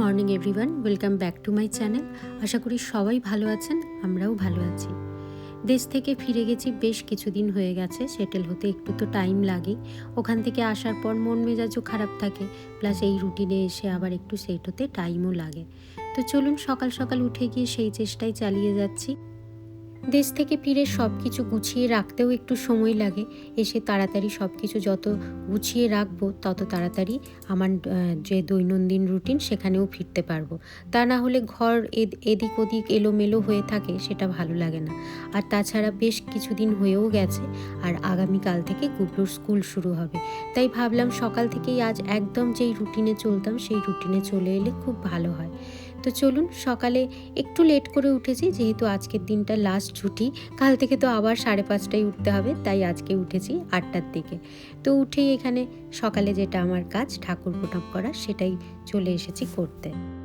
Morning, everyone. Welcome back to my channel. আশা করি সবাই ভালো আছেন, আমরাও ভালো আছি। দেশ থেকে ফিরে গেছি, বেশ কিছুদিন হয়ে গেছে, সেটেল হতে একটু তো টাইম লাগে ওখান থেকে আসার পর মন মেজাজও খারাপ থাকে, প্লাস এই রুটিনে এসে আবার একটু সেট হতে টাইমও লাগে। তো চলুন সকাল সকাল উঠে গিয়ে সেই চেষ্টাই চালিয়ে যাচ্ছি। দেশ থেকে ফিরে সব কিছু গুছিয়ে রাখতেও একটু সময় লাগে। এসে তাড়াতাড়ি সব কিছু যত গুছিয়ে রাখব, তত তাড়াতাড়ি আমার যে দৈনন্দিন রুটিন সেখানেও ফিরতে পারব। তা না হলে ঘর এদ- এদিক ওদিক এলোমেলো হয়ে থাকে, সেটা ভালো লাগে না। আর তাছাড়া বেশ কিছুদিন হয়েও গেছে, আর আগামীকাল থেকে গুবলুর স্কুল শুরু হবে। তাই ভাবলাম সকাল থেকেই আজ একদম যেই রুটিনে চলতাম, সেই রুটিনে চলে এলে খুব ভালো হয়। তো চলুন, সকালে একটু লেট করে উঠেছি, যেহেতু আজকের দিনটা লাস্ট ছুটি। কাল থেকে তো আবার সাড়ে পাঁচটায় উঠতে হবে, তাই আজকে উঠেছি আটটার দিকে। তো উঠেই এখানে সকালে যেটা আমার কাজ, ঠাকুর প্রণাম করা, সেটাই চলে এসেছি করতে।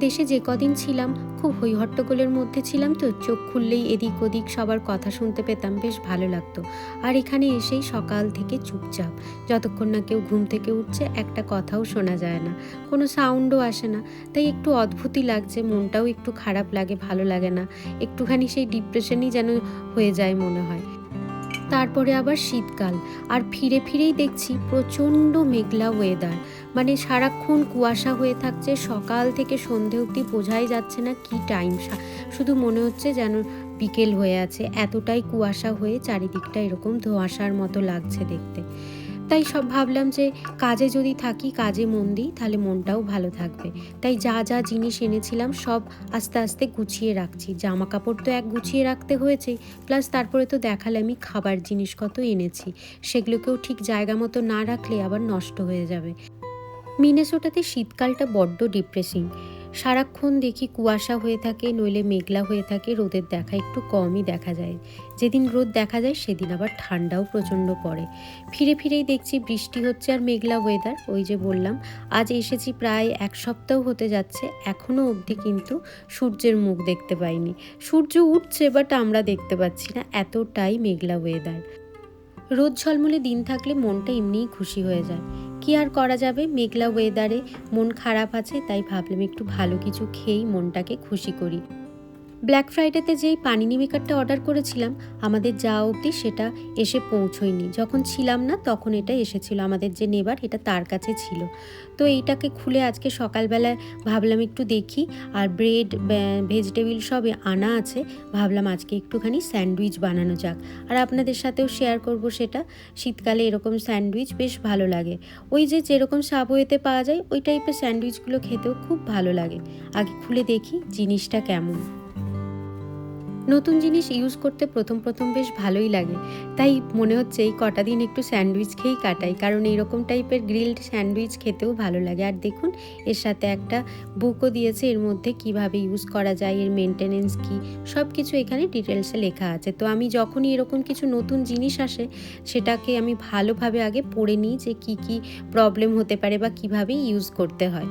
দেশে যে কদিন ছিলাম, খুব হইহট্টগোলের মধ্যে ছিলাম তো, চোখ খুললেই এদিক ওদিক সবার কথা শুনতে পেতাম, বেশ ভালো লাগতো। আর এখানে এসেই সকাল থেকে চুপচাপ, যতক্ষণ না কেউ ঘুম থেকে উঠছে, একটা কথাও শোনা যায় না। কোনো সাউন্ডও আসে না, তাই একটু অদ্ভুতই লাগছে, মনটাও একটু খারাপ লাগে, ভালো লাগে না। একটুখানি সেই ডিপ্রেশনই যেন হয়ে যায় মনে হয়। তারপরে আবার শীতকাল, আর ফিরে ফিরেই দেখছি প্রচণ্ড মেঘলা ওয়েদার মানে সারাক্ষণ কুয়াশা হয়ে থাকছে, সকাল থেকে সন্ধে অবধি বোঝাই যাচ্ছে না কি টাইম শুধু মনে হচ্ছে যেন বিকেল হয়ে আছে, এতটাই কুয়াশা হয়ে চারিদিকটা এরকম ধোঁয়াশার মতো লাগছে দেখতে। তাই সব ভাবলাম যে কাজে যদি থাকি, কাজে মন দিই, তাহলে মনটাও ভালো থাকবে। তাই যা যা জিনিস এনেছিলাম সব আস্তে আস্তে গুছিয়ে রাখছি। জামা কাপড় তো এক গুছিয়ে রাখতে হয়েছে প্লাস তারপরে তো দেখালে আমি খাবার জিনিস কত এনেছি। সেগুলোকেও ঠিক জায়গা মতো না রাখলে আবার নষ্ট হয়ে যাবে। মিনেসোটাতে শীতকালটা বড্ড ডিপ্রেসিং সারাক্ষণ দেখি কুয়াশা হয়ে থাকে, নইলে মেঘলা হয়ে থাকে, রোদের দেখা একটু কমই দেখা যায়। যেদিন রোদ দেখা যায়, সেদিন আবার ঠান্ডাও প্রচণ্ড পড়ে। ফিরে ফিরেই দেখছি বৃষ্টি হচ্ছে আর মেঘলা ওয়েদার ওই যে বললাম, আজ এসেছি প্রায় এক সপ্তাহ হতে যাচ্ছে এখনও অবধি কিন্তু সূর্যের মুখ দেখতে পাইনি। সূর্য উঠছে বাট আমরা দেখতে পাচ্ছি না, এতটাই মেঘলা ওয়েদার রোদ ঝলমলে দিন থাকলে মনটা এমনিই খুশি হয়ে যায়। কি আর করা যাবে? মেঘলা ওয়েদারে মন খারাপ আছে, তাই ভাবলাম একটু ভালো কিছু খেয়েই মনটাকে খুশি করি। ব্ল্যাক ফ্রাইডেতে যেই পানিনি মেকারটা অর্ডার করেছিলাম, আমাদের যা অবধি সেটা এসে পৌঁছয়নি। যখন ছিলাম না, তখন এটা এসেছিল আমাদের যে নেবার, এটা তার কাছে ছিল। তো এইটাকে খুলে আজকে সকালবেলায় ভাবলাম একটু দেখি, আর ব্রেড ভেজিটেবিল সব আনা আছে। ভাবলাম আজকে একটুখানি স্যান্ডউইচ বানানো যাক। আর আপনাদের সাথেও শেয়ার করব সেটা। শীতকালে এরকম স্যান্ডউইচ বেশ ভালো লাগে। ওই যে যেরকম সাবওয়েতে পাওয়া যায়, ওই টাইপের স্যান্ডউইচগুলো খেতেও খুব ভালো লাগে। আগে খুলে দেখি জিনিসটা কেমন। নতুন জিনিস ইউজ করতে প্রথম প্রথম বেশ ভালোই লাগে। তাই মনে হচ্ছে এই কটা দিন একটু স্যান্ডউইচ খেয়েই কাটাই, কারণ এইরকম টাইপের গ্রিলড স্যান্ডউইচ খেতেও ভালো লাগে। আর দেখুন, এর সাথে একটা বুকও দিয়েছে, এর মধ্যে কীভাবে ইউজ করা যায়, এর মেনটেনেন্স কি সব কিছু এখানে ডিটেলসে লেখা আছে। তো আমি যখনই এরকম কিছু নতুন জিনিস আসে, সেটাকে আমি ভালোভাবে আগে পড়ে নিই যে কি কি প্রবলেম হতে পারে বা কীভাবে ইউজ করতে হয়।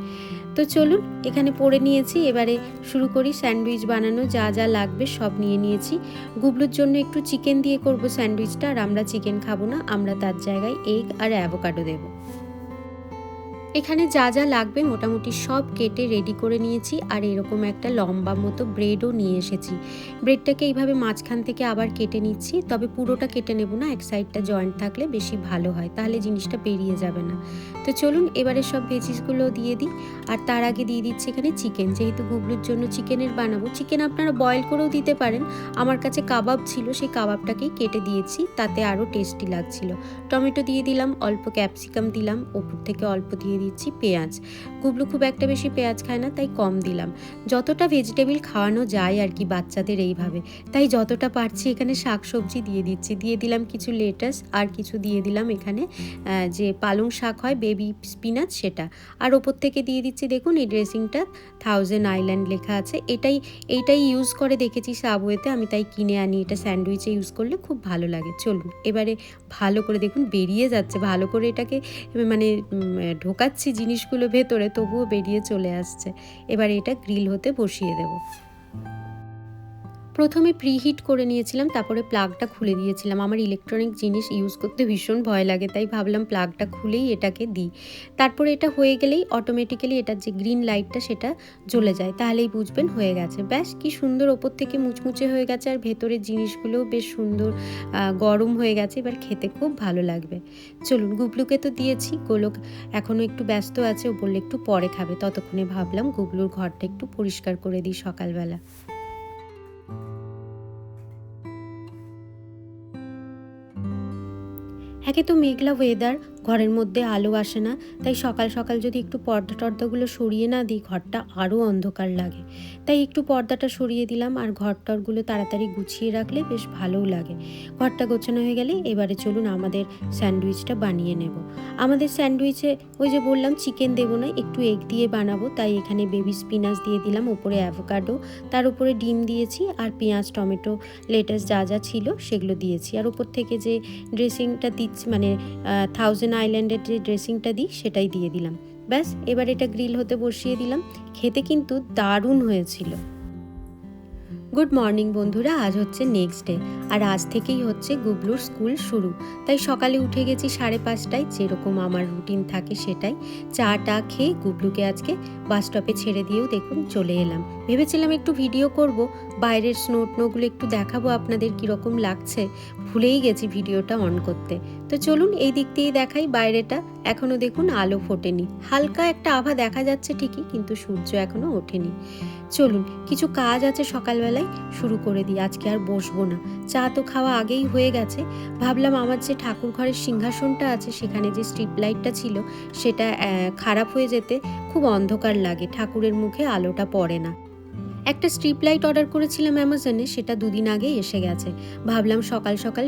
তো চলুন, এখানে পড়ে নিয়েছি। এবারে শুরু করি স্যান্ডউইচ বানানো, যা যা লাগবে সব নিয়ে নিয়েছি। গুবলুর জন্য একটু চিকেন দিয়ে করব স্যান্ডউইচটা, আর আমরা চিকেন খাব না, আমরা তার জায়গায় এগ আর অ্যাভোকাডো দেবো। এখানে যা যা লাগবে মোটামুটি সব কেটে রেডি করে নিয়েছি আর এরকম একটা লম্বা মতো ব্রেডও নিয়ে এসেছি। ব্রেডটাকে এইভাবে মাঝখান থেকে আবার কেটে নিচ্ছি, তবে পুরোটা কেটে নেব না, এক সাইডটা জয়েন্ট থাকলে বেশি ভালো হয়, তাহলে জিনিসটা বেরিয়ে যাবে না। তো চলুন এবারে সব ভেজিসগুলো দিয়ে দিই, আর তার আগে দিয়ে দিচ্ছি এখানে চিকেন যেহেতু গুবলুর জন্য চিকেনের বানাবো চিকেন আপনারা বয়েল করেও দিতে পারেন। আমার কাছে কাবাব ছিল, সেই কাবাবটাকেই কেটে দিয়েছি, তাতে আরও টেস্টি লাগছিল। টমেটো দিয়ে দিলাম, অল্প ক্যাপসিকাম দিলাম, ওপর থেকে অল্প দিয়ে দিচ্ছি পেঁয়াজ। গুবলু খুব একটা বেশি পেঁয়াজ খায় না, তাই কম দিলাম। যতটা ভেজিটেবিল খাওয়ানো যায় আর কি বাচ্চাদের এইভাবে, তাই যতটা পারছি এখানে শাক সবজি দিয়ে দিচ্ছি। দিয়ে দিলাম কিছু লেটাস আর কিছু দিয়ে দিলাম এখানে যে পালং শাক হয় বেবি স্পিনাচ সেটা। আর ওপর থেকে দিয়ে দিচ্ছি দেখুন, এই ড্রেসিংটা থাউজেন্ড আইল্যান্ড লেখা আছে। এটাই, এইটাই ইউজ করে দেখেছি সাবওয়েতে আমি তাই কিনে আনি। এটা স্যান্ডউইচে ইউজ করলে খুব ভালো লাগে। চলুন, এবারে ভালো করে দেখুন, বেরিয়ে যাচ্ছে। ভালো করে এটাকে মানে ঢোকাচ্ছি জিনিসগুলো ভেতরে, তবুও বেরিয়ে চলে আসছে। এবার এটা গ্রিল হতে বসিয়ে দেবো। প্রথমে প্রিহিট করে নিয়েছিলাম, তারপরে প্লাগটা খুলে দিয়েছিলাম। আমার ইলেকট্রনিক জিনিস ইউজ করতে ভীষণ ভয় লাগে, তাই ভাবলাম প্লাগটা খুলেই এটাকে দিই। তারপরে এটা হয়ে গেলেই অটোমেটিক্যালি এটার যে গ্রিন লাইটটা সেটা জ্বলে যায়। তাহলেই বুঝবেন হয়ে গেছে। ব্যাস, কি সুন্দর ওপর থেকে মুচমুচে হয়ে গেছে, আর ভেতরের জিনিসগুলোও বেশ সুন্দর গরম হয়ে গেছে। এবার খেতে খুব ভালো লাগবে। চলুন, গুবলুকে তো দিয়েছি। গোলক এখনও একটু ব্যস্ত আছে, ও বললে একটু পরে খাবে। ততক্ষণে ভাবলাম গুবলুর ঘরটা একটু পরিষ্কার করে দিই সকালবেলা। একে তো মেঘলা ওয়েদার ঘরের মধ্যে আলো আসে না, তাই সকাল সকাল যদি একটু পর্দা টর্দাগুলো সরিয়ে না দিই, ঘরটা আরও অন্ধকার লাগে। তাই একটু পর্দাটা সরিয়ে দিলাম আর ঘর টরগুলো তাড়াতাড়ি গুছিয়ে রাখলে বেশ ভালোও লাগে। ঘরটা গোছানো হয়ে গেলে এবারে চলুন আমাদের স্যান্ডউইচটা বানিয়ে নেব। আমাদের স্যান্ডউইচে ওই যে বললাম চিকেন দেবো না, একটু এগ দিয়ে বানাবো, তাই এখানে বেবি স্পিনাচ দিয়ে দিলাম, ওপরে অ্যাভোকাডো, তার উপরে ডিম দিয়েছি আর পেঁয়াজ, টমেটো, লেটাস যা যা ছিল সেগুলো দিয়েছি। আর উপর থেকে যে ড্রেসিংটা দিচ্ছি মানে থাউজেন্ড আইল্যান্ডের যে ড্রেসিংটা দিই সেটাই দিয়ে দিলাম। ব্যাস, এবার এটা গ্রিল হতে বসিয়ে দিলাম। খেতে কিন্তু দারুণ হয়েছিল। গুড মর্নিং বন্ধুরা। আজ হচ্ছে নেক্সট ডে আর আজ থেকেই হচ্ছে গুবলুর স্কুল শুরু। তাই সকালে উঠে গেছি সাড়ে পাঁচটায়। যেরকম আমার রুটিন থাকে সেটাই। চা টা খেয়ে গুবলুকে আজকে বাস স্টপে ছেড়ে দিয়েও দেখুন চলে এলাম। ভেবেছিলাম একটু ভিডিও করব। বাইরের স্নো টোগুলো একটু দেখাবো আপনাদের কীরকম লাগছে। ভুলেই গেছি ভিডিওটা অন করতে। তো চলুন এই দিক দিয়েই দেখাই বাইরেটা। এখনও দেখুন আলো ফোটেনি। হালকা একটা আভা দেখা যাচ্ছে ঠিকই, কিন্তু সূর্য এখনও ওঠেনি। চলুন, কিছু কাজ আছে সকালবেলায়, শুরু করে দিই, আজকে আর বসবো না। চা তো খাওয়া আগেই হয়ে গেছে। ভাবলাম আমার যে ঠাকুর ঘরের সিংহাসনটা আছে, সেখানে যে স্ট্রিপ লাইটটা ছিল, সেটা খারাপ হয়ে যেতে খুব অন্ধকার লাগে, ঠাকুরের মুখে আলোটা পড়ে না। একটা স্ট্রিপ লাইট অর্ডার করেছিলাম অ্যামাজনে, সেটা দুদিন আগে এসে গেছে। ভাবলাম সকাল সকাল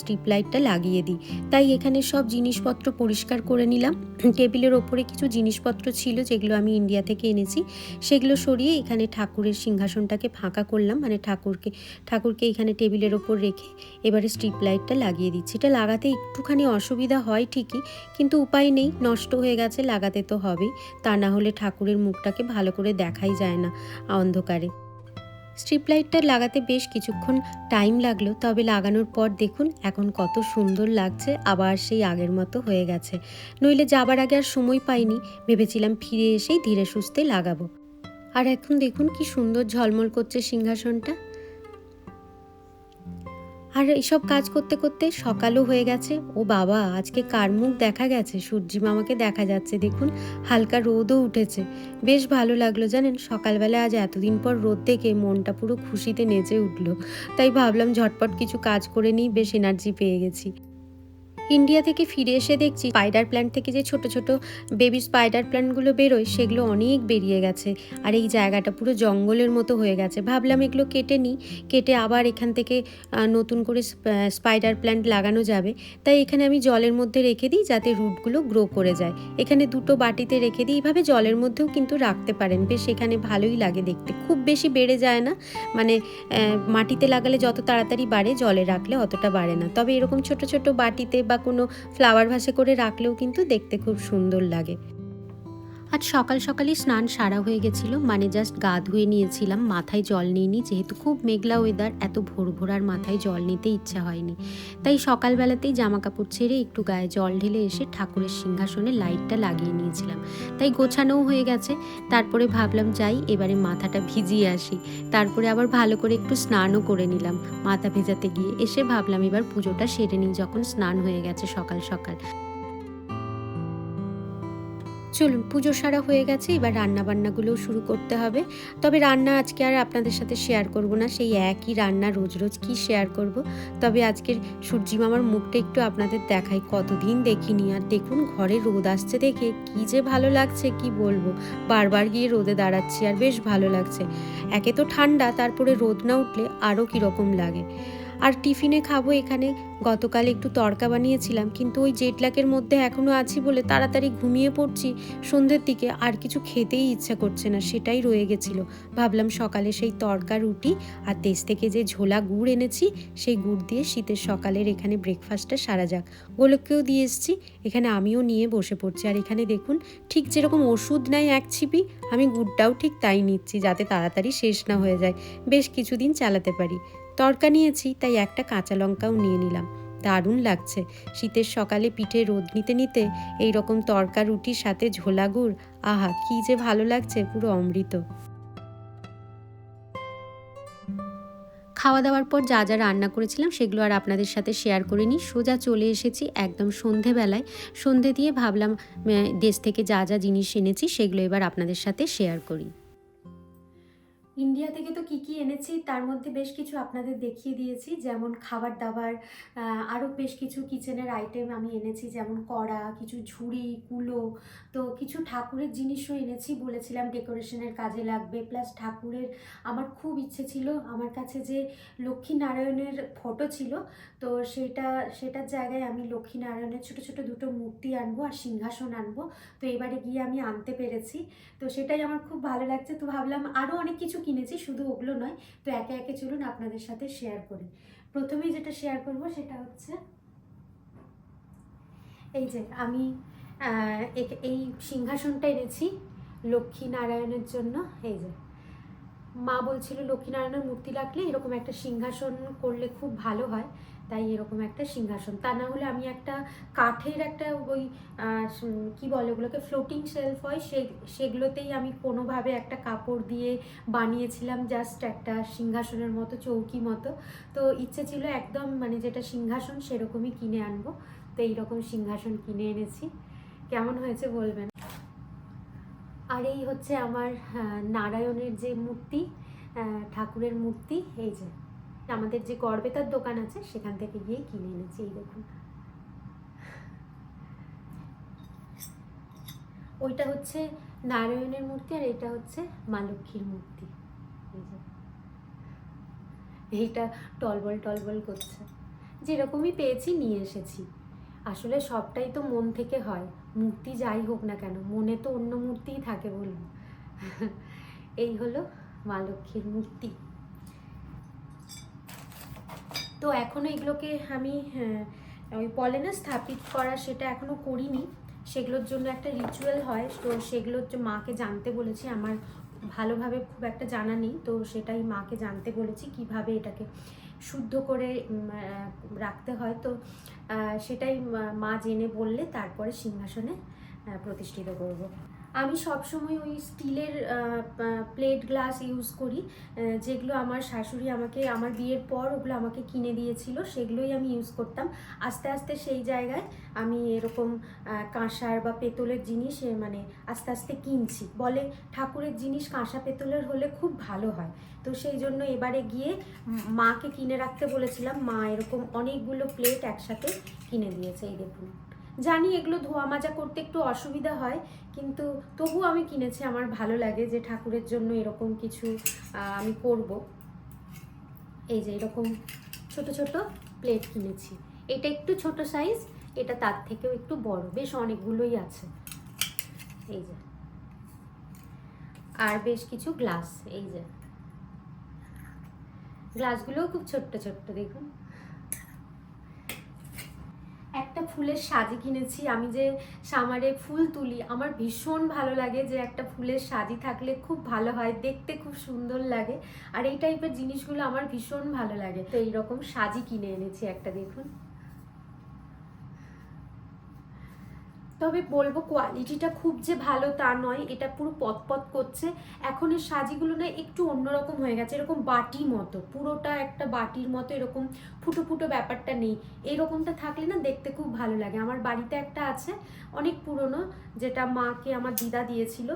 স্ট্রিপ লাইটটা লাগিয়ে দিই। তাই এখানে সব জিনিসপত্র পরিষ্কার করে নিলাম। টেবিলের ওপরে কিছু জিনিসপত্র ছিল, যেগুলো আমি ইন্ডিয়া থেকে এনেছি। সেগুলো সরিয়ে এখানে ঠাকুরের সিংহাসনটাকে ফাঁকা করলাম। মানে ঠাকুরকে ঠাকুরকে এখানে টেবিলের ওপর রেখে এবারে স্ট্রিপ লাইটটা লাগিয়ে দিচ্ছি। এটা লাগাতে একটুখানি অসুবিধা হয় ঠিকই, কিন্তু উপায় নেই, নষ্ট হয়ে গেছে, লাগাতে তো হবেই। তা না হলে ঠাকুরের মুখটাকে ভালো করে দেখাই যায় না অন্ধকারে। স্ট্রিপ লাইটটা লাগাতে বেশ কিছুক্ষণ টাইম লাগল, তবে লাগানোর পর দেখুন এখন কত সুন্দর লাগছে, আবার সেই আগের মতো হয়ে গেছে। নইলে যাবার আগে আর সময় পাইনি, ভেবেছিলাম ফিরে এসেই ধীরে সুস্থে লাগাবো। আর এখন দেখুন কি সুন্দর ঝলমল করছে সিংহাসনটা। আর এইসব কাজ করতে করতে সকালও হয়ে গেছে। ও বাবা, আজকে কার মুখ দেখা গেছে? সূর্যি মামাকে দেখা যাচ্ছে, দেখুন, হালকা রোদও উঠেছে। বেশ ভালো লাগল, জানেন, সকালবেলা আজ এতদিন পর রোদ দেখে মনটা পুরো খুশিতে নেচে উঠল। তাই ভাবলাম ঝটপট কিছু কাজ করে নিই, বেশ এনার্জি পেয়ে গেছি। ইন্ডিয়া থেকে ফিরে এসে দেখছি স্পাইডার প্ল্যান্ট থেকে যে ছোট ছোট বেবি স্পাইডার প্ল্যান্টগুলো বেরোয়, সেগুলো অনেক বেরিয়ে গেছে। আর এই জায়গাটা পুরো জঙ্গলের মতো হয়ে গেছে। ভাবলাম এগুলো কেটে নিই, কেটে আবার এখান থেকে নতুন করে স্পাইডার প্ল্যান্ট লাগানো যাবে। তাই এখানে আমি জলের মধ্যে রেখে দিই যাতে রুটগুলো গ্রো করে যায়। এখানে দুটো বাটিতে রেখে দিই এইভাবে জলের মধ্যেও কিন্তু রাখতে পারেন। বেশ এখানে ভালোই লাগে দেখতে। খুব বেশি বেড়ে যায় না মানে মাটিতে লাগালে যত তাড়াতাড়ি বাড়ে, জলে রাখলে অতটা বাড়ে না। তবে এরকম ছোট ছোট বাটিতে বা কোনো ফ্লাওয়ার ভাসে করে রাখলেও কিন্তু দেখতে খুব সুন্দর লাগে। আজ সকাল সকালই স্নান সারা হয়ে গেছিল। মানে জাস্ট গা ধুয়ে নিয়েছিলাম, মাথায় জল নিইনি যেহেতু খুব মেঘলা ওয়েদার এত ভোর ভোর আর মাথায় জল নিতে ইচ্ছা হয়নি। তাই সকালবেলাতেই জামা কাপড় ছেড়ে একটু গায়ে জল ঢেলে এসে ঠাকুরের সিংহাসনে লাইটটা লাগিয়ে নিয়েছিলাম। তাই গোছানোও হয়ে গেছে। তারপরে ভাবলাম, যাই, এবারে মাথাটা ভিজিয়ে আসি। তারপরে আবার ভালো করে একটু স্নানও করে নিলাম। মাথা ভেজাতে গিয়ে এসে ভাবলাম, এবার পুজোটা সেরে নিই যখন স্নান হয়ে গেছে সকাল সকাল। চলুন, পুজো সারা হয়ে গেছে, এবার রান্না বান্নাগুলোও শুরু করতে হবে। তবে রান্না আজকে আর আপনাদের সাথে শেয়ার করব না, সেই একই রান্না রোজ রোজ কি শেয়ার করব। তবে আজকের সূর্যি মামার মুখটা একটু আপনাদের দেখাই, কতদিন দেখিনি। আর দেখুন, ঘরে রোদ আসছে দেখে, কি যে ভালো লাগছে, কি বলব। বারবার গিয়ে রোদে দাঁড়াচ্ছি আর বেশ ভালো লাগছে। একে তো ঠান্ডা, তারপরে রোদ না উঠলে আরও কীরকম লাগে। আর টিফিনে খাব এখানে। গতকাল একটু তড়কা বানিয়েছিলাম, কিন্তু ওই জেটলাকের মধ্যে এখনও আছি বলে তাড়াতাড়ি ঘুমিয়ে পড়ছি। সন্ধ্যের দিকে আর কিছু খেতেই ইচ্ছা করছে না, সেটাই রয়ে গেছিল। ভাবলাম সকালে সেই তড়কা রুটি আর দেশ থেকে যে ঝোলা গুড় এনেছি, সেই গুড় দিয়ে শীতের সকালের এখানে ব্রেকফাস্টটা সারা যাক। গোলককেও দিয়ে এসেছি, এখানে আমিও নিয়ে বসে পড়ছি। আর এখানে দেখুন, ঠিক যেরকম ওষুধ নেয় এক ছিপি, আমি গুড়টাও ঠিক তাই নিচ্ছি যাতে তাড়াতাড়ি শেষ না হয়ে যায়। বেশ কিছুদিন চালাতে পারি। তরকা নিয়েছি, তাই একটা কাঁচা লঙ্কাও নিয়ে নিলাম। দারুণ লাগছে। শীতের সকালে পিঠে রোদ নিতে নিতে এই রকম তরকা, রুটির সাথে ঝোলা গুড়, আহা, কি যে ভালো লাগছে পুরো অমৃত। খাওয়া দাওয়ার পর যা যা রান্না করেছিলাম সেগুলো আর আপনাদের সাথে শেয়ার করিনি। সোজা চলে এসেছি একদম সন্ধেবেলায়। সন্ধে দিয়ে ভাবলাম দেশ থেকে যা যা জিনিস এনেছি সেগুলো এবার আপনাদের সাথে শেয়ার করি। ইন্ডিয়া থেকে তো কি কি এনেছি, তার মধ্যে বেশ কিছু আপনাদের দেখিয়ে দিয়েছি, যেমন খাবার দাবার আরও বেশ কিছু কিচেনের আইটেম আমি এনেছি, যেমন কড়া, কিছু ঝুড়ি, কুলো, তো কিছু ঠাকুরের জিনিসও এনেছি, বলেছিলাম ডেকোরেশনের কাজে লাগবে প্লাস ঠাকুরের আমার খুব ইচ্ছে ছিল, আমার কাছে যে লক্ষ্মী নারায়ণের ফটো ছিল, তো সেটা, সেটার জায়গায় আমি লক্ষ্মী নারায়ণের ছোটো ছোটো দুটো মূর্তি আনব আর সিংহাসন আনব, তো এবারে গিয়ে আমি আনতে পেরেছি, তো সেটাই আমার খুব ভালো লাগছে, তো ভাবলাম আরও অনেক কিছু কিনেছি, শুধু ওগুলো নয়, তো একে একে চলুন আপনাদের সাথে শেয়ার করি। প্রথমেই যেটা শেয়ার করব সেটা হচ্ছে, এই যে আমি এই সিংহাসনটা এনেছি লক্ষ্মীনারায়ণের জন্য, এই যে। মা বলছিল, লক্ষ্মীনারায়ণের মূর্তি রাখলে এরকম একটা সিংহাসন করলে খুব ভালো হয়। তাই এরকম একটা সিংহাসন। তা না হলে আমি একটা কাঠের একটা ওই কি বলে ওগুলোকে ফ্লোটিং শেলফ হয়, সে, সেগুলোতেই আমি কোনোভাবে একটা কাপড় দিয়ে বানিয়েছিলাম জাস্ট একটা সিংহাসনের মতো, চৌকি মতো। তো ইচ্ছে ছিল একদম মানে যেটা সিংহাসন সেরকমই কিনে আনব। তো এইরকম সিংহাসন কিনে এনেছি। কেমন হয়েছে বলবেন? আর এই হচ্ছে আমার নারায়ণের যে মূর্তি ঠাকুরের মূর্তি, এই যে। আমাদের যে গড়বেতার দোকান আছে, সেখান থেকে গিয়ে কিনে এনেছি এই দেখুন। ওইটা হচ্ছে নারায়ণের মূর্তি আর এটা হচ্ছে মা লক্ষ্মীর মূর্তি। এইটা টলবল টলবল করছে। যেরকমই পেয়েছি নিয়ে এসেছি। আসলে সবটাই তো মন থেকে হয়। মূর্তি যাই হোক না কেন, মনে তো অন্য মূর্তিই থাকে বলুন। এই হলো মা লক্ষ্মীর মূর্তি। তো এখনও এগুলোকে আমি হ্যাঁ, ওই বলে না স্থাপিত করা সেটা এখনও করিনি। সেগুলোর জন্য একটা রিচুয়াল হয়। তো সেগুলোর মাকে জানতে বলেছি। আমার ভালোভাবে খুব একটা জানা নেই। তো সেটাই মাকে জানতে বলেছি কীভাবে এটাকে শুদ্ধ করে রাখতে হয়। তো সেটাই মা জেনে বললে তারপরে সিংহাসনে প্রতিষ্ঠিত করব। আমি সবসময় ওই স্টিলের প্লেট গ্লাস ইউজ করি যেগুলো আমার শাশুড়ি আমাকে, আমার বিয়ের পর ওগুলো আমাকে কিনে দিয়েছিল, সেগুলোই আমি ইউজ করতাম। আস্তে আস্তে সেই জায়গায় আমি এরকম কাঁসার বা পেতলের জিনিস মানে আস্তে আস্তে কিনছি। বলে ঠাকুরের জিনিস কাঁসা পেতলের হলে খুব ভালো হয়। তো সেই জন্য এবারে গিয়ে মাকে কিনে রাখতে বলেছিলাম, মা এরকম অনেকগুলো প্লেট একসাথে কিনে দিয়েছে, এই দেখুন। জানি এগুলো ধোয়া মাজা করতে একটু অসুবিধা হয়, কিন্তু তবু আমি কিনেছি, আমার ভালো লাগে যে ঠাকুরের জন্য এরকম কিছু আমি করব। এই যে এরকম ছোট ছোট প্লেট কিনেছি। এটা একটু ছোট সাইজ এটা তার থেকেও একটু বড়, বেশ অনেকগুলোই আছে। এই যে। আর বেশ কিছু গ্লাস এই যে। গ্লাসগুলোও খুব ছোট্ট ছোট্ট, দেখুন। একটা ফুলের সাজি কিনেছি। আমি যে সামারে ফুল তুলি, আমার ভীষণ ভালো লাগে যে একটা ফুলের সাজি থাকলে খুব ভালো হয়, দেখতে খুব সুন্দর লাগে। আর এই টাইপের জিনিসগুলো আমার ভীষণ ভালো লাগে। তো এইরকম সাজি কিনে এনেছি একটা দেখুন। তবে বলব কোয়ালিটিটা খুব যে ভালো তা নয়, এটা পুরো পতপত করছে। এখন এর সাজিগুলো না একটু অন্যরকম হয়ে গেছে, এরকম বাটি মতো, পুরোটা একটা বাটির মতো এরকম ফুটো ফুটো ব্যাপারটা নেই। এরকমটা থাকলে না দেখতে খুব ভালো লাগে। আমার বাড়িতে একটা আছে, অনেক পুরনো, যেটা মাকে আমার দিদা দিয়েছিল।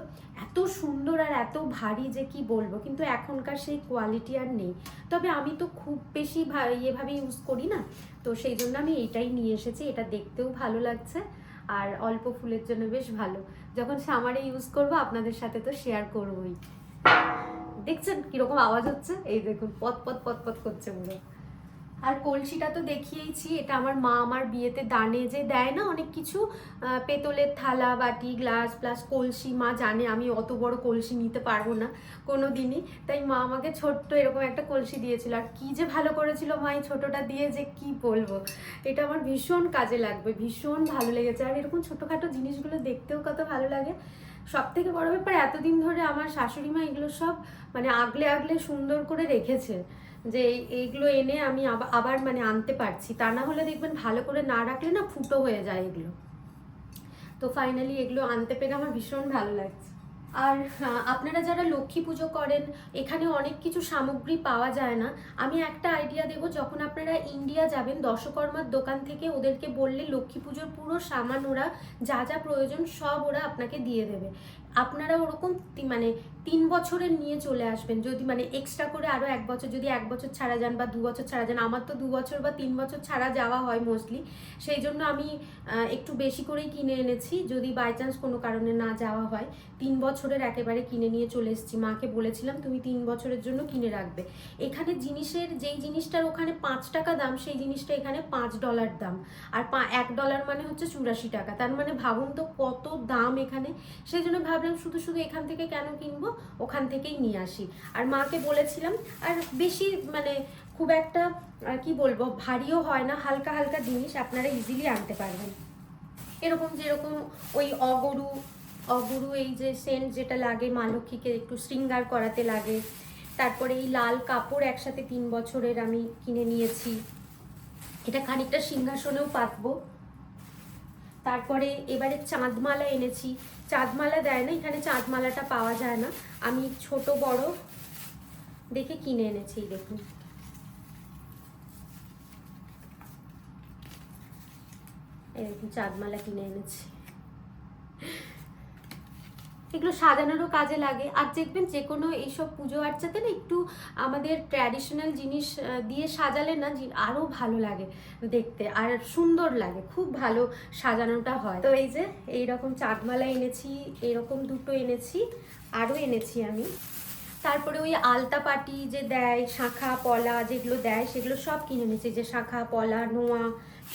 এত সুন্দর আর এত ভারী যে কি বলব, কিন্তু এখনকার সেই কোয়ালিটি আর নেই। তবে আমি তো খুব বেশি ইয়েভাবে ইউজ করি না, তো সেই জন্য আমি এইটাই নিয়ে এসেছি, এটা দেখতেও ভালো লাগছে। আর অল্প ফুলের জন্য বেশ ভালো। যখন সামারে ইউজ করব, আপনাদের সাথে তো শেয়ার করবই। দেখছেন কীরকম আওয়াজ হচ্ছে? এই দেখুন, পথ পথ পথ পথ করছে পুরো। আর কলসিটা তো দেখিয়েইছি, এটা আমার মা আমার বিয়েতে দানে যে দেয় না, অনেক কিছু পেতলের থালা, বাটি, গ্লাস প্লাস কলসি, মা জানে আমি অত বড় কলসি নিতে পারব না কোনো দিনই তাই মা আমাকে ছোট্ট এরকম একটা কলসি দিয়েছিল। আর কি যে ভালো করেছিল মা এই ছোটোটা দিয়ে যে কি বলব? এটা আমার ভীষণ কাজে লাগবে, ভীষণ ভালো লেগেছে। আর এরকম ছোটোখাটো জিনিসগুলো দেখতেও কত ভালো লাগে। সব থেকে বড় ব্যাপার, এতদিন ধরে আমার শাশুড়ি মা এগুলো সব মানে আগলে আগলে সুন্দর করে রেখেছে যে এইগুলো এনে আমি আবা- আবার মানে আনতে পারছি। তা না হলে দেখবেন ভালো করে না রাখলে না ফুটো হয়ে যায় এগুলো। তো ফাইনালি এগুলো আনতে পেরে আমার ভীষণ ভালো লাগছে। আর আপনারা যারা লক্ষ্মী পুজো করেন, এখানে অনেক কিছু সামগ্রী পাওয়া যায় না। আমি একটা আইডিয়া দেবো, যখন আপনারা ইন্ডিয়া যাবেন, দশকর্মার দোকান থেকে ওদেরকে বললে লক্ষ্মী পুজোর পুরো সামান ওরা যা যা প্রয়োজন সব ওরা আপনাকে দিয়ে দেবে। আপনারা ওরকম মানে তিন বছরের নিয়ে চলে আসবেন। যদি মানে এক্সট্রা করে আরও এক বছর, যদি এক বছর ছাড়া যান বা দু বছর ছাড়া যান, আমার তো দু বছর বা তিন বছর ছাড়া যাওয়া হয় মোস্টলি সেই জন্য আমি একটু বেশি করেই কিনে এনেছি। যদি বাই চান্স কোনো কারণে না যাওয়া হয়, তিন বছরের একেবারে কিনে নিয়ে চলে এসেছি। মাকে বলেছিলাম, তুমি তিন বছরের জন্য কিনে রাখবে। এখানে জিনিসের, যেই জিনিসটার ওখানে পাঁচ টাকা দাম, সেই জিনিসটা এখানে পাঁচ ডলার দাম। আর পা এক ডলার মানে হচ্ছে চুরাশি টাকা। তার মানে ভাবুন তো কত দাম এখানে। সেই জন্য ভাবলাম শুধু শুধু এখান থেকে কেন কিনবো? ওখান থেকেই নিয়ে আসি। আর মাকে বলেছিলাম, আর বেশি মানে খুব একটা কি বলব, ভারীও হয় না, হালকা হালকা জিনিস আপনারা ইজিলি আনতে পারবেন। এরকম যেরকম ওই অগরু অগরু এই যে সেন্ট যেটা লাগে, মা লক্ষ্মীকে একটু শৃঙ্গার করাতে লাগে। তারপরে এই লাল কাপড় একসাথে তিন বছরের আমি কিনে নিয়েছি। এটা খানিকটা সিংহাসনেও পাতবো। তারপরে এবারে চাঁদমালা এনেছি। চাঁদমালা দেয় না, এখানে চাঁদমালাটা পাওয়া যায় না। আমি ছোট বড় দেখে কিনে এনেছি দেখুন। এরকম চাঁদমালা কিনে এনেছি। এগুলো সাজানোরও কাজে লাগে। আর দেখবেন যে কোনো এইসব পুজো আর্চাতে না একটু আমাদের ট্র্যাডিশনাল জিনিস দিয়ে সাজালে না আরও ভালো লাগে দেখতে। আর সুন্দর লাগে, খুব ভালো সাজানোটা হয়। তো এই যে, এইরকম চাঁদমালা এনেছি, এরকম দুটো এনেছি আরও এনেছি আমি। তারপরে ওই আলতা পাটি যে দেয়, শাঁখা, পলা যেগুলো দেয়, সেগুলো সব কিনে এনেছি। যে শাঁখা, পলা, নোয়া,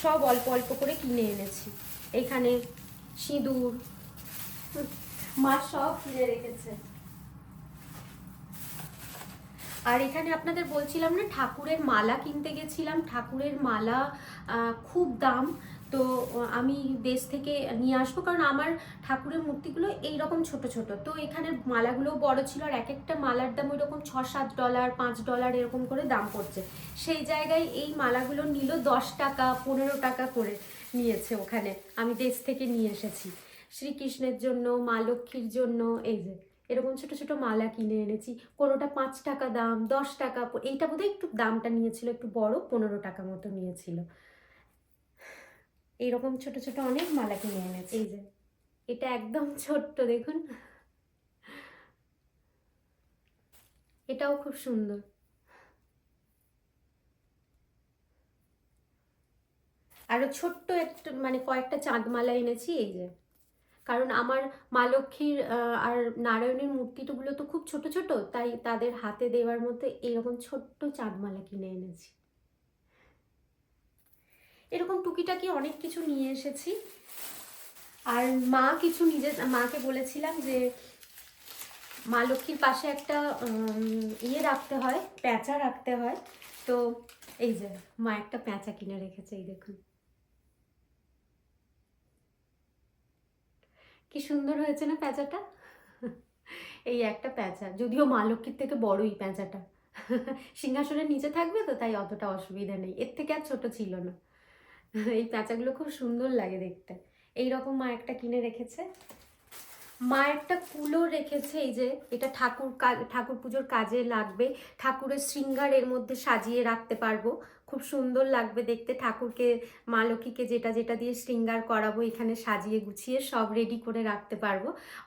সব অল্প অল্প করে কিনে এনেছি। এখানে সিঁদুর মা সব কিনে রেখেছে। আর এখানে আপনাদের বলছিলাম না, ঠাকুরের মালা কিনতে গেছিলাম। ঠাকুরের মালা খুব দাম। তো আমি দেশ থেকে নিয়ে আসব, কারণ আমার ঠাকুরের মূর্তিগুলো এইরকম ছোট ছোট। তো এখানের মালাগুলোও বড় ছিল, আর এক একটা মালার দাম ওই রকম ছ সাত ডলার, পাঁচ ডলার এরকম করে দাম পড়ছে। সেই জায়গায় এই মালাগুলো নিল দশ টাকা, পনেরো টাকা করে নিয়েছে ওখানে। আমি দেশ থেকে নিয়ে এসেছি। শ্রীকৃষ্ণের জন্য, মা লক্ষ্মীর জন্য, এই যে, এরকম ছোট ছোট মালা কিনে এনেছি। কোনোটা পাঁচ টাকা দাম, দশ টাকা এইটা বোধহয় একটু দামটা নিয়েছিল, একটু বড়, পনেরো টাকা মতো নিয়েছিল। এইরকম ছোট ছোট অনেক মালা কিনে এনেছি। এই যে, এটা একদম ছোট্ট, দেখুন। এটাও খুব সুন্দর। আরও ছোট্ট একটা মানে কয়েকটা চাঁদমালা এনেছি, এই যে। কারণ আমার মা লক্ষ্মীর আর নারায়ণের মূর্তিগুলো তো খুব ছোট ছোট, তাই তাদের হাতে দেওয়ার মতো এরকম ছোট্ট চাঁদমালা কিনে এনেছি। এরকম টুকিটাকি অনেক কিছু নিয়ে এসেছি। আর মা কিছু নিজে, মাকে বলেছিলাম যে মা লক্ষ্মীর পাশে একটা ইয়ে রাখতে হয়, প্যাঁচা রাখতে হয়। তো এই যে মা একটা প্যাঁচা কিনে রেখেছে, এই দেখুন। কি সুন্দর হয়েছে না প্যাঁচাটা? এই একটা প্যাঁচা, যদিও মা লক্ষ্মীর থেকে বড়ই প্যাঁচাটা। সিংহাসনের নিচে থাকবে তো, তাই অতটা অসুবিধা নেই। এর থেকে আর ছোট ছিল না। এই প্যাঁচাগুলো খুব সুন্দর লাগে দেখতে। এই রকম মা একটা কিনে রেখেছে। মা একটা কুলো রেখেছে, এই যে এটা ঠাকুর ঠাকুর পুজোর কাজে লাগবে। ঠাকুরের শৃঙ্গার এর মধ্যে সাজিয়ে রাখতে পারব। খুব সুন্দর লাগবে দেখতে। ঠাকুরকে, মা লক্ষ্মীকে যেটা যেটা দিয়ে শৃঙ্গার করাবো, এখানে সাজিয়ে গুছিয়ে সব রেডি করে রাখতে পারব।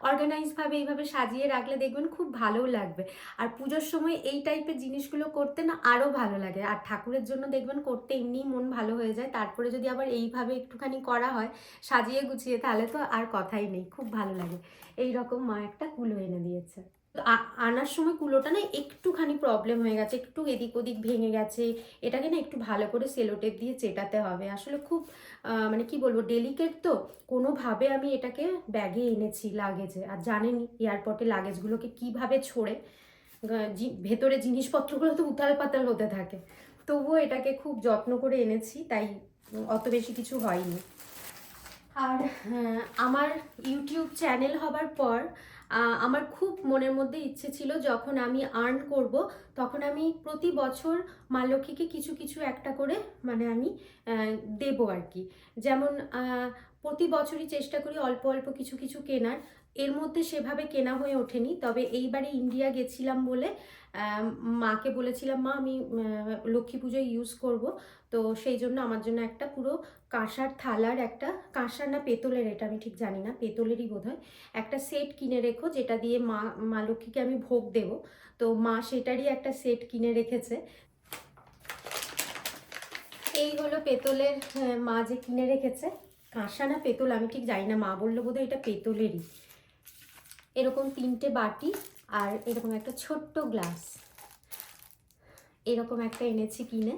অর্গানাইজভাবে এইভাবে সাজিয়ে রাখলে দেখবেন খুব ভালোও লাগবে। আর পুজোর সময় এই টাইপের জিনিসগুলো করতে না আরও ভালো লাগে। আর ঠাকুরের জন্য দেখবেন করতে এমনিই মন ভালো হয়ে যায়। তারপরে যদি আবার এইভাবে একটুখানি করা হয়, সাজিয়ে গুছিয়ে, তাহলে তো আর কথাই নেই। খুব ভালো লাগে। এই রকম মা একটা কুলো এনে দিয়েছে। আনার সময় কুলোটা না একটুখানি প্রবলেম হয়ে গেছে একটু এদিক ওদিক ভেঙে গেছে। এটাকে না একটু ভালো করে সেলোটেপ দিয়ে চেটাতে হবে। আসলে খুব মানে কি বলব ডেলিকেট তো। কোনোভাবে আমি এটাকে ব্যাগে এনেছি লাগেজে আর জানেনই এয়ারপোর্টে লাগেজগুলোকে কীভাবে ছড়ে। ভেতরে জিনিসপত্রগুলো তো উতাল পাতাল হতে থাকে। তবুও এটাকে খুব যত্ন করে এনেছি তাই অত বেশি কিছু হয়নি। আর হ্যাঁ, আমার ইউটিউব চ্যানেল হবার পর আমার খুব মনের মধ্যে ইচ্ছে ছিল যখন আমি আর্ন করব, তখন আমি প্রতি বছর মা লক্ষ্মীকে কিছু কিছু একটা করে মানে আমি দেবো আর কি যেমন প্রতি বছরই চেষ্টা করি অল্প অল্প কিছু কিছু কেনার। এর মধ্যে সেভাবে কেনা হয়ে ওঠেনি। তবে এইবারে ইন্ডিয়া গেছিলাম বলে মাকে বলেছিলাম, মা, আমি লক্ষ্মী পুজোয় ইউজ করব। তো সেই জন্য আমার জন্য একটা পুরো কাঁসার থালার একটা কাঁসার না পেতলের এটা আমি ঠিক জানি না পেতলেরই বোধ হয় একটা সেট কিনে রেখো যেটা দিয়ে মা মা লক্ষ্মীকে আমি ভোগ দেব। তো মা সেটারই একটা সেট কিনে রেখেছে। এই হলো পেতলের হ্যাঁ, মা যে কিনে রেখেছে। কাঁসা না পেতল আমি ঠিক জানি না মা বলল বোধহয় এটা পেতলেরই। এরকম তিনটে বাটি আর এরকম একটা ছোট্ট গ্লাস। এরকম একটা এনেছি কিনে।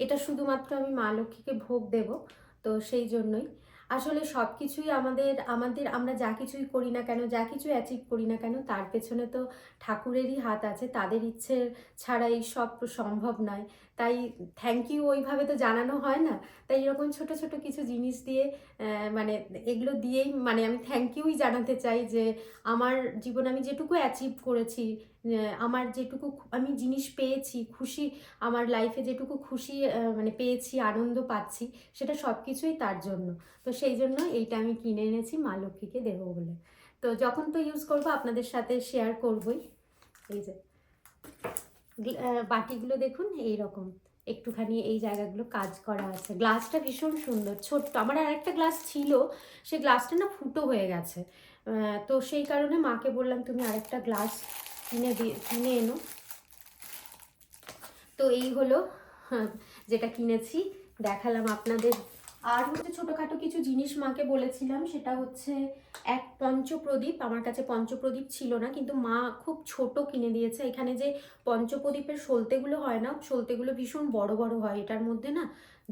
এটা শুধুমাত্র আমি মা লক্ষ্মীকে ভোগ দেব। তো সেই জন্যই। আসলে সব কিছুই আমাদের আমাদের আমরা যা কিছুই করি না কেন, যা কিছু অ্যাচিভ করি না কেন, তার পেছনে তো ঠাকুরেরই হাত আছে, তাদের ইচ্ছে ছাড়া এই সব সম্ভব নয়। তাই থ্যাংক ইউ ওইভাবে তো জানানো হয় না। তাই এরকম ছোট ছোট কিছু জিনিস দিয়ে মানে এগুলো দিয়েই মানে আমি থ্যাংক ইউই জানাতে চাই যে আমার জীবনে আমি যেটুকু অ্যাচিভ করেছি আমার যেটুকু আমি জিনিস পেয়েছি, খুশি, আমার লাইফে যেটুকু খুশি মানে পেয়েছি, আনন্দ পাচ্ছি, সেটা সব কিছুই তার জন্য। তো সেই জন্য এইটা আমি কিনে এনেছি মা লক্ষ্মীকে দেবো বলে। তো যখন তো ইউজ করব, আপনাদের সাথে শেয়ার করবই। এই যে বাটিগুলো দেখুন এই রকম একটুখানি এই জায়গাগুলো কাজ করা আছে। গ্লাসটা ভীষণ সুন্দর, ছোট্ট। আমার আর একটা গ্লাস ছিল, সে গ্লাসটা না ফুটো হয়ে গেছে। তো সেই কারণে মাকে বললাম, তুমি আরেকটা গ্লাস কিনে দিয়ে কিনে এনো। তো এই হলো হ্যাঁ, যেটা কিনেছি দেখালাম আপনাদের। আর হচ্ছে ছোটোখাটো কিছু জিনিস মাকে বলেছিলাম সেটা হচ্ছে এক পঞ্চপ্রদীপ। আমার কাছে পঞ্চপ্রদীপ ছিল না কিন্তু মা খুব ছোট কিনে দিয়েছে। এখানে যে পঞ্চপ্রদীপের সলতেগুলো হয় না সলতেগুলো ভীষণ বড় বড় হয়। এটার মধ্যে না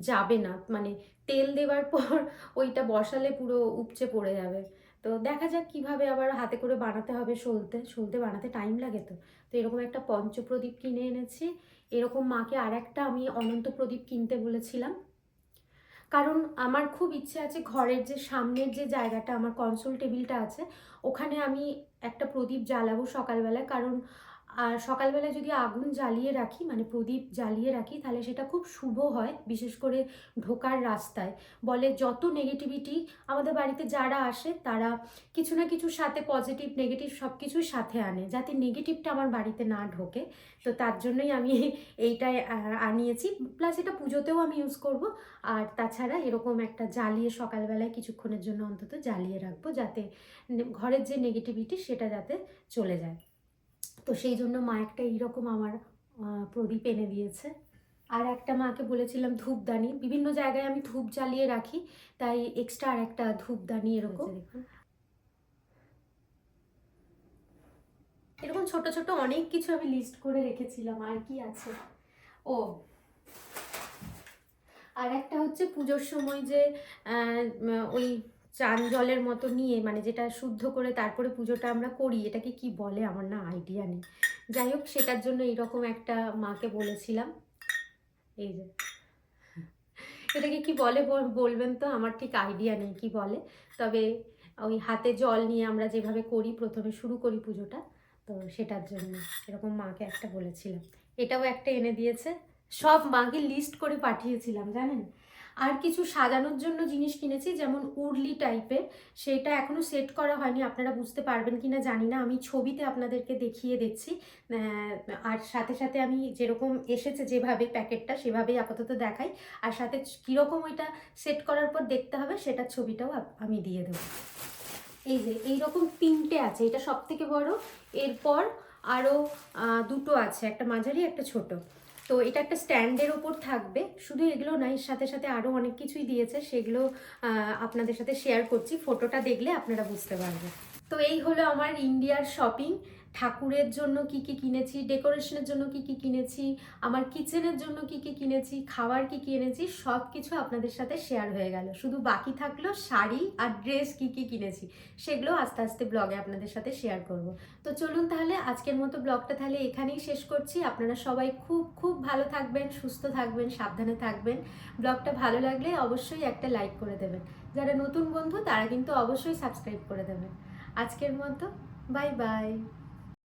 যাবে না মানে তেল দেওয়ার পর ওইটা বসালে পুরো উপচে পড়ে যাবে। তো দেখা যাক কীভাবে আবার হাতে করে বানাতে হবে সলতে। সলতে বানাতে টাইম লাগে তো। তো এরকম একটা পঞ্চপ্রদীপ কিনে এনেছি। এরকম মাকে আর একটা আমি অনন্ত প্রদীপ কিনতে বলেছিলাম। কারণ আমার খুব ইচ্ছে আছে ঘরের যে সামনের যে জায়গাটা, আমার কনসোল টেবিলটা আছে, ওখানে আমি একটা প্রদীপ জ্বালাবো সকালবেলায় কারণ আর সকালবেলা যদি আগুন জ্বালিয়ে রাখি মানে প্রদীপ জ্বালিয়ে রাখি, তাহলে সেটা খুব শুভ হয়, বিশেষ করে ঢোকার রাস্তায়। বলে যত নেগেটিভিটি আমাদের বাড়িতে যারা আসে, তারা কিছু না কিছুর সাথে পজিটিভ নেগেটিভ সব কিছুই সাথে আনে, যাতে নেগেটিভটা আমার বাড়িতে না ঢোকে। তো তার জন্যই আমি এইটাই আনিয়েছি। প্লাস এটা পুজোতেও আমি ইউজ করব। আর তাছাড়া এরকম একটা জ্বালিয়ে সকালবেলায় কিছুক্ষণের জন্য অন্তত জ্বালিয়ে রাখব, যাতে ঘরের যে নেগেটিভিটি সেটা যাতে চলে যায়। তো সেই জন্য মা একটা এইরকম আমার প্রদীপ এনে দিয়েছে। আর একটা মাকে বলেছিলাম ধূপদানি। বিভিন্ন জায়গায় আমি ধূপ জ্বালিয়ে রাখি তাই এক্সট্রা আর একটা ধূপদানি এরকম। দেখুন। এরকম ছোট ছোট অনেক কিছু আমি লিস্ট করে রেখেছিলাম আর কি আছে। ও। আর একটা হচ্ছে পুজোর সময় যে ওই চান জলের মতো নিয়ে মানে যেটা শুদ্ধ করে তারপরে পুজোটা আমরা করি, এটাকে কি বলে আমার না আইডিয়া নেই। যাই হোক, সেটার জন্য এইরকম একটা মাকে বলেছিলাম। এই যে। এটাকে কি বলে বল- বলবেন তো? আমার ঠিক আইডিয়া নেই কি বলে। তবে ওই হাতে জল নিয়ে আমরা যেভাবে করি, প্রথমে শুরু করি পুজোটা, তো সেটার জন্য এরকম মাকে একটা বলেছিলাম। এটাও একটা এনে দিয়েছে। সব মাকে লিস্ট করে পাঠিয়েছিলাম, জানেন? আর কিছু সাজানোর জন্য জিনিস কিনেছি, যেমন উর্লি টাইপের। সেটা এখনও সেট করা হয়নি, আপনারা বুঝতে পারবেন কি না জানি না। আমি ছবিতে আপনাদেরকে দেখিয়ে দিচ্ছি। আর সাথে সাথে আমি যেরকম এসেছে যেভাবে প্যাকেটটা, সেভাবেই আপাতত দেখাই। আর সাথে কীরকম ওইটা সেট করার পর দেখতে হবে, সেটার ছবিটাও আমি দিয়ে দেবো। এই যে, এইরকম তিনটে আছে, এটা সব থেকে বড়। এরপর আরও দুটো আছে, একটা মাঝারি, একটা ছোট। তো এটা একটা স্ট্যান্ডের ওপর থাকবে। শুধু এগুলো না এর সাথে সাথে আরও অনেক কিছুই দিয়েছে। সেগুলো আপনাদের সাথে শেয়ার করছি। ফটোটা দেখলে আপনারা বুঝতে পারবেন। তো এই হলো আমার ইন্ডিয়ার শপিং ঠাকুরের জন্য কি কি কিনেছি, ডেকোরেশনের জন্য কি কি কিনেছি, আমার কিচেনের জন্য কি কি কিনেছি, খাবার কি কি এনেছি সব কিছু আপনাদের সাথে শেয়ার হয়ে গেল। শুধু বাকি থাকল শাড়ি আর ড্রেস কি কি কিনেছি, সেগুলো আস্তে আস্তে ব্লগে আপনাদের সাথে শেয়ার করব। তো চলুন তাহলে আজকের মতো ব্লগটা তাহলে এখানেই শেষ করছি। আপনারা সবাই খুব খুব ভালো থাকবেন, সুস্থ থাকবেন, সাবধানে থাকবেন। ব্লগটা ভালো লাগলে অবশ্যই একটা লাইক করে দেবেন। যারা নতুন বন্ধু তারা কিন্তু অবশ্যই সাবস্ক্রাইব করে দেবেন। আজকের মতো, বাই বাই।